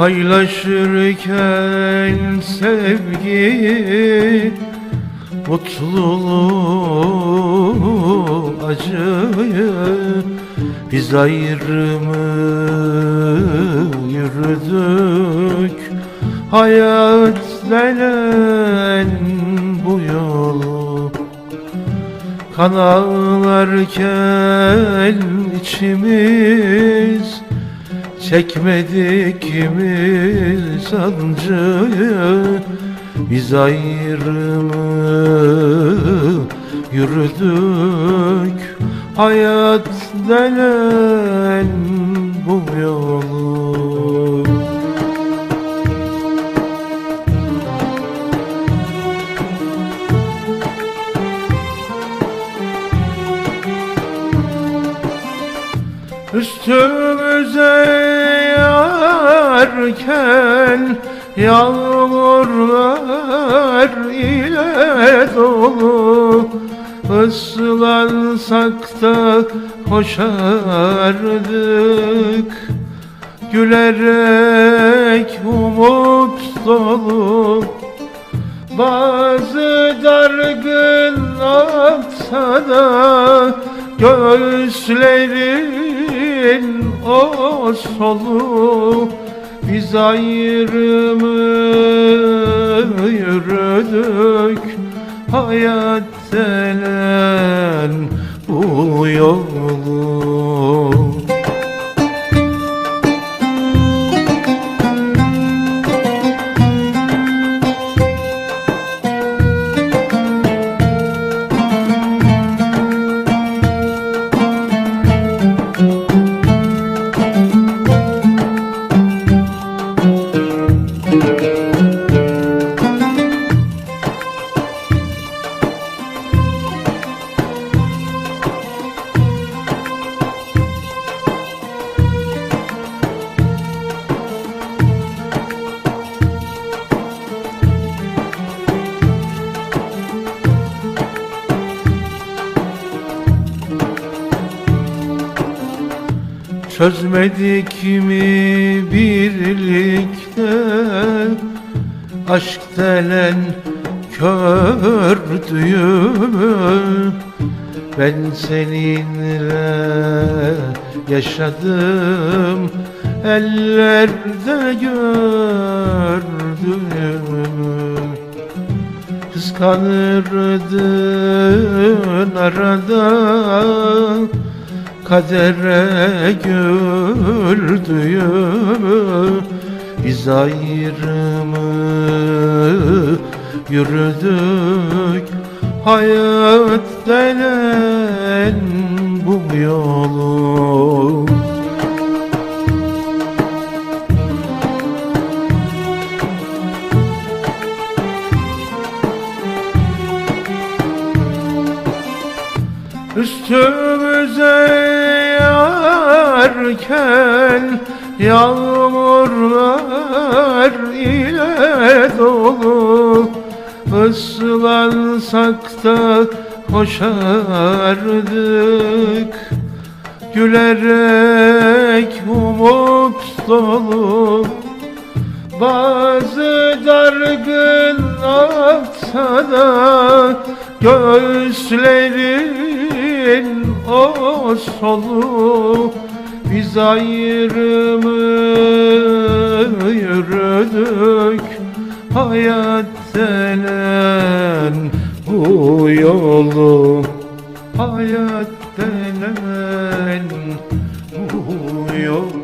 Paylaşırken sevgi Mutluluğu acıyı Biz ayrımı yürüdük. Hayat denen bu yolu Kan ağlarken içimiz Çekmedik mi sancıyı Biz ayrımı yürüdük. Hayat denen bu yolu. Üstümüze yağarken Yağmurlar ile dolu Islansak da koşardık. Gülerek umut dolu bazı dargın aksa da Göğüslerin o solu Biz ayrımı yürüdük Hayat denen bu yolu Çözmedik mi birlikte? Aşk denen kördüğümü Ben seninle yaşadım Ellerde gördüğümü Kıskanırdın arada Kadere güldüğümü Biz ayrımı yürüdük. Hayat denen bu yolu Üstümüze yağarken Yağmurlar ile dolu. Islansak da koşardık Gülerek umut dolu. Bazı dargın aksa da Göğüslerin o soluk Biz ayrımı yürüdük. Hayat denen bu yolu Hayat denen bu yolu.